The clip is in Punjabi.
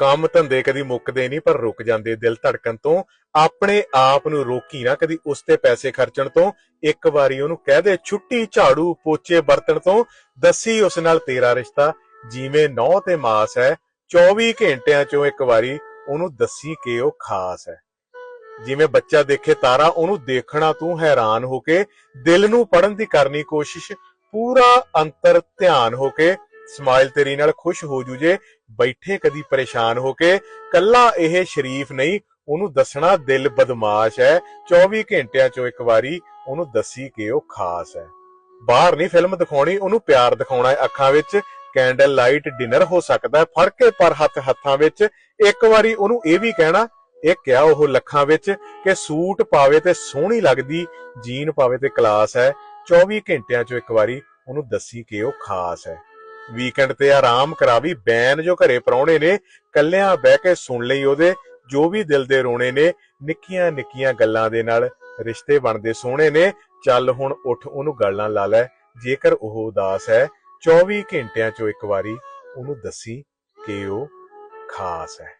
ਕੰਮ ਧੰਦੇ ਕਦੀ ਮੁੱਕਦੇ ਨਹੀਂ, ਪਰ ਰੁਕ ਜਾਂਦੇ ਦਿਲ ਧੜਕਣ ਤੋਂ। ਆਪਣੇ ਆਪ ਨੂੰ ਰੋਕੀ ਨਾ ਕਦੀ ਉਸ ਤੇ ਪੈਸੇ ਖਰਚਣ ਤੋਂ। ਇੱਕ ਵਾਰੀ ਉਹਨੂੰ ਕਹਿ ਦੇ ਛੁੱਟੀ, ਝਾੜੂ, ਪੋਚੇ ਬਰਤਨ ਤੋਂ। ਦੱਸੀ ਉਸ ਨਾਲ ਤੇਰਾ ਰਿਸ਼ਤਾ। ਜਿਵੇਂ ਨੌ ਤੇ ਮਾਸ ਹੈ 24 ਘੰਟਿਆਂ ਚੋਂ ਇੱਕ ਵਾਰੀ ਉਹਨੂੰ ਦੱਸੀ ਕਿ ਉਹ ਖਾਸ ਹੈ। ਜਿਵੇਂ ਬੱਚਾ ਦੇਖੇ ਤਾਰਾ, ਉਹਨੂੰ ਦੇਖਣਾ ਤੂੰ ਹੈਰਾਨ ਹੋ ਕੇ। ਦਿਲ ਨੂੰ ਪੜਨ ਦੀ ਕਰਨੀ ਕੋਸ਼ਿਸ਼, ਪੂਰਾ ਅੰਤਰ ਧਿਆਨ ਹੋ ਕੇ। ਸਮਾਈਲ ਤੇਰੀ ਨਾਲ ਖੁਸ਼ ਹੋ ਜੂ ਜੇ। ਬੈਠੇ ਕਦੀ ਪਰੇਸ਼ਾਨ ਹੋ ਕੇ, ਕੱਲਾ ਇਹ ਸ਼ਰੀਫ ਨਹੀਂ, ਉਹਨੂੰ ਦੱਸਣਾ ਦਿਲ ਬਦਮਾਸ਼ ਹੈ। 24 ਘੰਟਿਆਂ ਚੋਂ ਇੱਕ ਵਾਰੀ ਉਹਨੂੰ ਦੱਸੀ ਕਿ ਉਹ ਖਾਸ ਹੈ। ਬਾਹਰ ਨਹੀਂ ਫਿਲਮ ਦਿਖਾਉਣੀ, ਉਹਨੂੰ ਪਿਆਰ ਦਿਖਾਉਣਾ ਹੈ ਅੱਖਾਂ ਵਿੱਚ। ਕੈਂਡਲ ਲਾਈਟ ਡਿਨਰ ਹੋ ਸਕਦਾ ਹੈ ਫੜ ਕੇ ਪਰ ਹੱਥ ਹੱਥਾਂ ਵਿੱਚ। ਇੱਕ ਵਾਰੀ ਉਹਨੂੰ ਇਹ ਵੀ ਕਹਿਣਾ, ਇਹ ਕਿਹਾ ਉਹ ਲੱਖਾਂ ਵਿੱਚ ਕਿ ਸੂਟ ਪਾਵੇ ਤੇ ਸੋਹਣੀ ਲੱਗਦੀ, ਜੀਨ ਪਾਵੇ ਤੇ ਕਲਾਸ ਹੈ। 24 ਘੰਟਿਆਂ ਚੋਂ ਇੱਕ ਵਾਰੀ ਉਹਨੂੰ ਦੱਸੀ ਕਿ ਉਹ ਖਾਸ ਹੈ। ਵੀਕਐਂਡ ਤੇ ਆਰਾਮ ਕਰਾਵੀ, ਬੈਨ ਜੋ ਘਰੇ ਪਰੌਣੇ ਨੇ, ਕੱਲਿਆਂ ਬਹਿ ਕੇ ਸੁਣ ਲਈ ਉਹਦੇ, ਜੋ ਵੀ ਦਿਲ ਦੇ ਰੋਣੇ ਨੇ, ਨਿੱਕੀਆਂ ਨਿੱਕੀਆਂ ਗੱਲਾਂ ਦੇ ਨਾਲ ਰਿਸ਼ਤੇ ਬਣਦੇ ਸੋਹਣੇ ਨੇ। ਚੱਲ ਹੁਣ ਉੱਠ, ਉਹਨੂੰ ਗੱਲਾਂ ਲਾ ਲੈ, ਜੇਕਰ ਉਹ ਉਦਾਸ ਹੈ 24 ਘੰਟਿਆਂ ਚੋਂ ਇੱਕ ਵਾਰੀ ਉਹਨੂੰ ਦੱਸੀ ਕਿ ਉਹ ਖਾਸ ਹੈ।